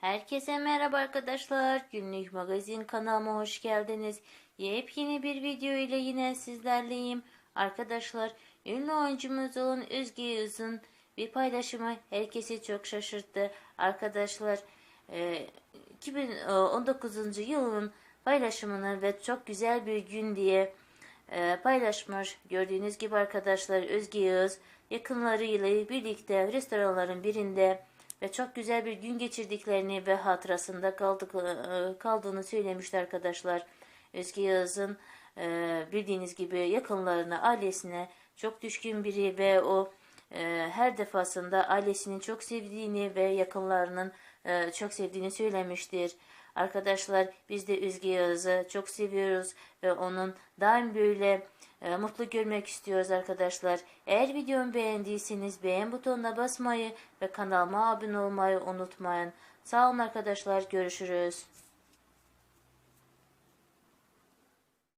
Herkese merhaba arkadaşlar. Günlük magazin kanalıma hoş geldiniz. Yepyeni bir video ile yine sizlerleyim. Arkadaşlar ünlü oyuncumuz olan Özge Yağız'ın bir paylaşımı herkesi çok şaşırttı. Arkadaşlar e, 2019. yılın paylaşımını ve çok güzel bir gün diye e, paylaşmış. Gördüğünüz gibi arkadaşlar Özge Yağız yakınlarıyla birlikte restoranların birinde ve çok güzel bir gün geçirdiklerini ve hatırasında kaldık, e, kaldığını söylemişti arkadaşlar. Özge Yağız'ın e, bildiğiniz gibi yakınlarına, ailesine çok düşkün biri ve o e, her defasında ailesinin çok sevdiğini ve yakınlarının e, çok sevdiğini söylemiştir. Arkadaşlar biz de Özge Yağız'ı çok seviyoruz ve onun daim böyle e, mutlu görmek istiyoruz arkadaşlar. Eğer videomu beğendiyseniz beğen butonuna basmayı ve kanalıma abone olmayı unutmayın. Sağ olun arkadaşlar görüşürüz.